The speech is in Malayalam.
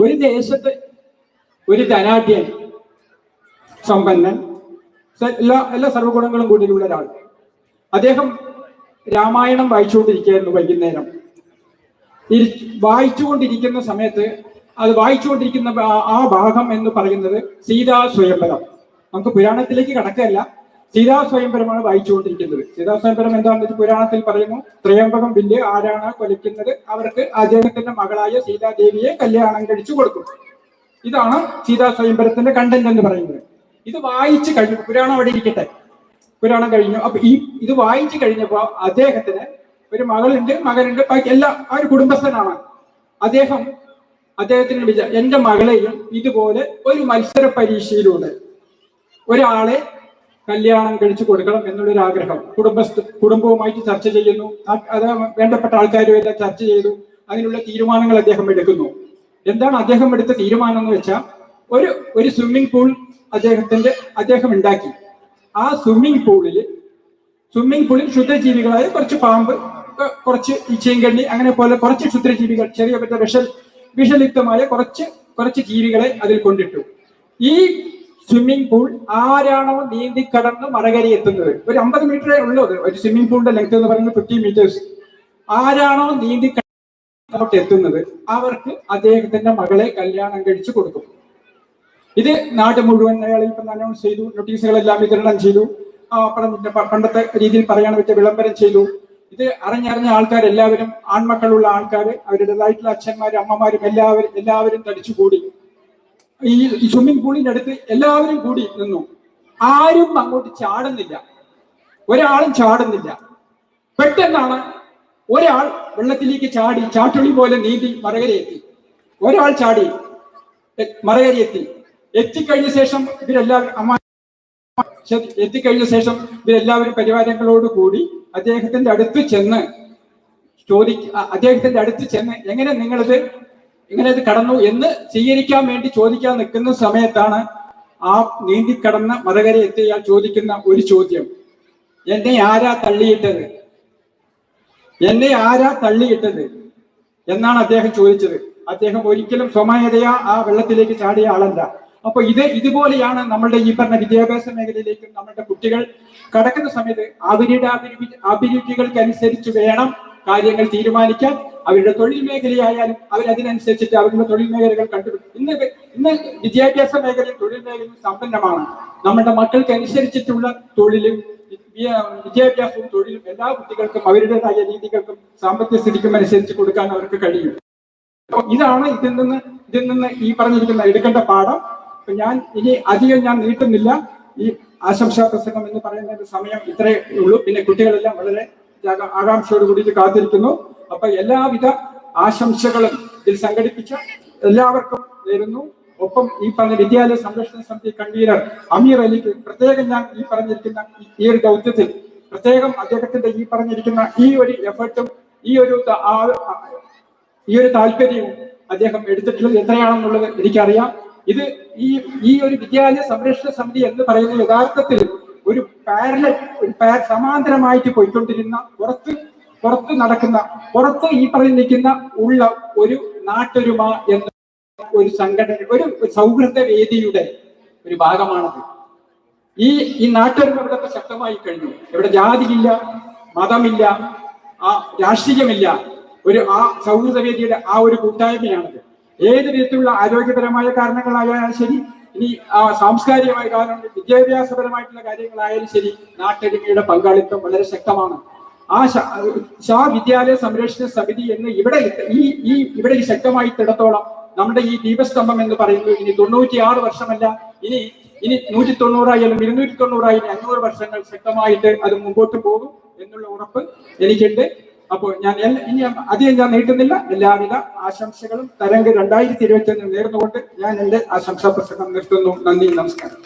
ഒരു ദേശത്ത് ഒരു ധനാഢ്യൻ സമ്പന്നൻ എല്ലാ എല്ലാ സർവഗുണങ്ങളും കൂടിയുള്ള ഒരാൾ. അദ്ദേഹം രാമായണം വായിച്ചുകൊണ്ടിരിക്കുകയായിരുന്നു വൈകുന്നേരം. വായിച്ചുകൊണ്ടിരിക്കുന്ന സമയത്ത് അത് വായിച്ചുകൊണ്ടിരിക്കുന്ന ആ- ഭാഗം എന്ന് പറയുന്നത് സീതാ സ്വയംവരം. നമുക്ക് പുരാണത്തിലേക്ക് കടക്കല്ല സീതാ സ്വയംവരമാണ് വായിച്ചുകൊണ്ടിരിക്കുന്നത്. സീതാ സ്വയംവരം എന്താണെന്ന് വെച്ചാൽ പുരാണത്തിൽ പറയുന്നു ത്രയംബകം ബില്ല് ആരാണ് കൊലിക്കുന്നത് അവർക്ക് അദ്ദേഹത്തിന്റെ മകളായ സീതാദേവിയെ കല്യാണം കഴിച്ചു കൊടുക്കും. ഇതാണ് സീതാ സ്വയംവരത്തിന്റെ കണ്ടന്റ് എന്ന് പറയുന്നത്. ഇത് വായിച്ചു കഴിഞ്ഞു പുരാണം അവിടെ ഇരിക്കട്ടെ. പുരാണം കഴിഞ്ഞു. അപ്പൊ ഈ ഇത് വായിച്ചു കഴിഞ്ഞപ്പോ അദ്ദേഹത്തിന് ഒരു മകളുണ്ട് മകനുണ്ട് ബാക്കി എല്ലാ ആ ഒരു കുടുംബസ്ഥനാണ്. അദ്ദേഹം അദ്ദേഹത്തിന് വിചാരം എന്റെ മകളെയും ഇതുപോലെ ഒരു മത്സര പരീക്ഷയിലൂടെ ഒരാളെ കല്യാണം കഴിച്ചു കൊടുക്കണം എന്നുള്ളൊരു ആഗ്രഹം. കുടുംബ കുടുംബവുമായിട്ട് ചർച്ച ചെയ്യുന്നു. അത് വേണ്ടപ്പെട്ട ആൾക്കാരുമെല്ലാം ചർച്ച ചെയ്തു. അതിനുള്ള തീരുമാനങ്ങൾ അദ്ദേഹം എടുക്കുന്നു. എന്താണ് അദ്ദേഹം എടുത്ത തീരുമാനം എന്ന് വെച്ചാൽ ഒരു ഒരു സ്വിമ്മിംഗ് പൂൾ അദ്ദേഹത്തിന്റെ അദ്ദേഹം ഉണ്ടാക്കി. ആ സ്വിമ്മിംഗ് പൂളിൽ സ്വിമ്മിംഗ് പൂളിൽ ക്ഷുദ്രജീവികളായ കുറച്ച് പാമ്പ് കുറച്ച് ഈ ചീങ്കണ്ണി അങ്ങനെ പോലെ കുറച്ച് ക്ഷുദ്രജീവികൾ ചെറിയ പറ്റ വിഷ വിഷലിപ്തമായ കുറച്ച് കുറച്ച് ജീവികളെ അതിൽ കൊണ്ടിട്ടു. ഈ സ്വിമ്മിംഗ് പൂൾ ആരാണോ നീന്തി കടന്ന് മറകരി എത്തുന്നത്? ഒരു അമ്പത് മീറ്ററേ ഉള്ളൂ ഒരു സ്വിമ്മിംഗ് പൂളിന്റെ ലെങ്ത് എന്ന് പറയുന്നത് ഫിഫ്റ്റി മീറ്റേഴ്സ് ആരാണോ നീന്തി അങ്ങോട്ട് എത്തുന്നത്? അവർക്ക് അദ്ദേഹത്തിന്റെ മകളെ കല്യാണം കഴിച്ചു കൊടുക്കും. ഇത് നാട് മുഴുവൻ അയാൾ ഇപ്പം അനൗൺസ് ചെയ്തു നോട്ടീസുകളെല്ലാം വിതരണം ചെയ്തു. പണ്ടത്തെ രീതിയിൽ പറയാൻ വെച്ച വിളംബരം ചെയ്തു. ഇത് അറിഞ്ഞറിഞ്ഞ ആൾക്കാർ എല്ലാവരും ആൺമക്കളുള്ള ആൾക്കാർ അവരുടേതായിട്ടുള്ള അച്ഛന്മാരും അമ്മമാരും എല്ലാവരും എല്ലാവരും തടിച്ചുകൂടി. ഈ സ്വിമ്മിംഗ് പൂളിന്റെ അടുത്ത് എല്ലാവരും കൂടി നിന്നു. ആരും അങ്ങോട്ട് ചാടുന്നില്ല. ഒരാളും ചാടുന്നില്ല. പെട്ടെന്നാണ് ഒരാൾ വെള്ളത്തിലേക്ക് ചാടി ചാട്ടുളി പോലെ നീന്തി മറകരയെത്തി. ഒരാൾ ചാടി മറകരയെത്തി. എത്തിക്കഴിഞ്ഞ ശേഷം ഇവരെല്ലാവരും എത്തിക്കഴിഞ്ഞ ശേഷം ഇവരെല്ലാവരും പരിവാരങ്ങളോട് കൂടി അദ്ദേഹത്തിന്റെ അടുത്ത് ചെന്ന് ചോദി അദ്ദേഹത്തിന്റെ അടുത്ത് ചെന്ന് എങ്ങനെ നിങ്ങളിത് ഇങ്ങനെ ഇത് കടന്നു എന്ന് സ്വീകരിക്കാൻ വേണ്ടി ചോദിക്കാൻ നിൽക്കുന്ന സമയത്താണ് ആ നീന്തി കടന്ന മറകര എത്തിയാൽ ചോദിക്കുന്ന ഒരു ചോദ്യം. എന്നെ ആരാ തള്ളിയിട്ടത്? എന്നെ ആരാ തള്ളിയിട്ടത്? എന്നാണ് അദ്ദേഹം ചോദിച്ചത്. അദ്ദേഹം ഒരിക്കലും സ്വമേധയാ ആ വെള്ളത്തിലേക്ക് ചാടിയ ആളല്ല. അപ്പൊ ഇത് ഇതുപോലെയാണ് നമ്മളുടെ ഈ പറഞ്ഞ വിദ്യാഭ്യാസ മേഖലയിലേക്കും നമ്മളുടെ കുട്ടികൾ കടക്കുന്ന സമയത്ത് അവരുടെ അഭിരുചി അഭിരുചികൾക്കനുസരിച്ച് വേണം കാര്യങ്ങൾ തീരുമാനിക്കാൻ അവരുടെ തൊഴിൽ മേഖലയായാലും അവരതിനനുസരിച്ചിട്ട് അവരുടെ തൊഴിൽ മേഖലകൾ കണ്ടുപിടിക്കും ഇന്ന് ഇന്ന് വിദ്യാഭ്യാസ മേഖലയും തൊഴിൽ മേഖലയും സമ്പന്നമാണ്. നമ്മുടെ മക്കൾക്ക് അനുസരിച്ചിട്ടുള്ള തൊഴിലും വിദ്യാഭ്യാസവും തൊഴിലും എല്ലാ കുട്ടികൾക്കും അവരുടേതായ രീതികൾക്കും സാമ്പത്തിക സ്ഥിതിക്കും അനുസരിച്ച് കൊടുക്കാൻ അവർക്ക് കഴിയും. ഇതാണ് ഇതിൽ നിന്ന് ഇതിൽ നിന്ന് ഈ പറഞ്ഞിരിക്കുന്ന എടുക്കേണ്ട പാഠം. ഞാൻ ഇനി അധികം ഞാൻ നീട്ടുന്നില്ല. ഈ ആശംസാ പ്രസംഗം എന്ന് പറയുന്ന സമയം ഇത്രേ ഉള്ളൂ. പിന്നെ കുട്ടികളെല്ലാം വളരെ ജാഗ- ആകാംക്ഷയോട് കൂടി കാത്തിരിക്കുന്നു. അപ്പൊ എല്ലാവിധ ആശംസകളും ഇതിൽ സംഘടിപ്പിച്ച എല്ലാവർക്കും നേരുന്നു. ഒപ്പം ഈ പറഞ്ഞ വിദ്യാലയ സംരക്ഷണ സമിതി കൺവീനർ അമീർ അലിക്ക് പ്രത്യേകം ഞാൻ ഈ പറഞ്ഞിരിക്കുന്ന ഈ- ഒരു ദൗത്യത്തിൽ പ്രത്യേകം അദ്ദേഹത്തിന്റെ ഈ പറഞ്ഞിരിക്കുന്ന ഈ ഒരു എഫേർട്ടും ഈ ഒരു ഈ ഒരു താല്പര്യവും അദ്ദേഹം എടുത്തിട്ടുള്ളത് എത്രയാണെന്നുള്ളത് എനിക്കറിയാം. ഇത് ഈ ഈ ഒരു വിദ്യാലയ സംരക്ഷണ സമിതി എന്ന് പറയുന്ന യഥാർത്ഥത്തിൽ ഒരു പാരലൽ ഒരു പാ- സമാന്തരമായിട്ട് പോയിക്കൊണ്ടിരുന്ന പുറത്ത് പുറത്ത് നടക്കുന്ന പുറത്ത് ഈ പറഞ്ഞിരിക്കുന്ന ഉള്ള ഒരു നാട്ടൊരുമ എന്ന ഒരു സംഘടന ഒരു സൗഹൃദ വേദിയുടെ ഒരു ഭാഗമാണത്. ഈ ഈ നാട്ടൊരുമ ഇവിടെ ശക്തമായി കഴിഞ്ഞു. ഇവിടെ ജാതിയില്ല മതമില്ല ആ രാഷ്ട്രീയമില്ല. ഒരു ആ സൗഹൃദ വേദിയുടെ ആ ഒരു കൂട്ടായ്മയാണത്. ഏത് വിധത്തിലുള്ള ആരോഗ്യപരമായ കാരണങ്ങളായാലും ശരി ഇനി ആ സാംസ്കാരികമായ കാരണം വിദ്യാഭ്യാസപരമായിട്ടുള്ള കാര്യങ്ങളായാലും ശരി നാട്ടൊരുമയുടെ പങ്കാളിത്തം വളരെ ശക്തമാണ്. ആ ശ- വിദ്യാലയ സംരക്ഷണ സമിതി എന്ന് ഇവിടെ ഈ ഈ ഇവിടെ ഈ ശക്തമായിട്ടിടത്തോളം നമ്മുടെ ഈ ദീപസ്തംഭം എന്ന് പറയുന്നത് ഇനി തൊണ്ണൂറ്റിയാറ് വർഷമല്ല ഇനി ഇനി നൂറ്റി തൊണ്ണൂറായാലും ഇരുന്നൂറ്റി തൊണ്ണൂറായാലും അഞ്ഞൂറ് വർഷങ്ങൾ ശക്തമായിട്ട് അത് മുമ്പോട്ട് പോകും എന്നുള്ള ഉറപ്പ് എനിക്കുണ്ട്. അപ്പോൾ ഞാൻ ഇനി അധികം ഞാൻ നീട്ടുന്നില്ല. എല്ലാവിധ ആശംസകളും തരംഗ് രണ്ടായിരത്തി ഇരുപത്തി ഒന്ന് നേർന്നുകൊണ്ട് ഞാൻ എന്റെ ആശംസാ പ്രസംഗം നിർത്തുന്നു. നന്ദി നമസ്കാരം.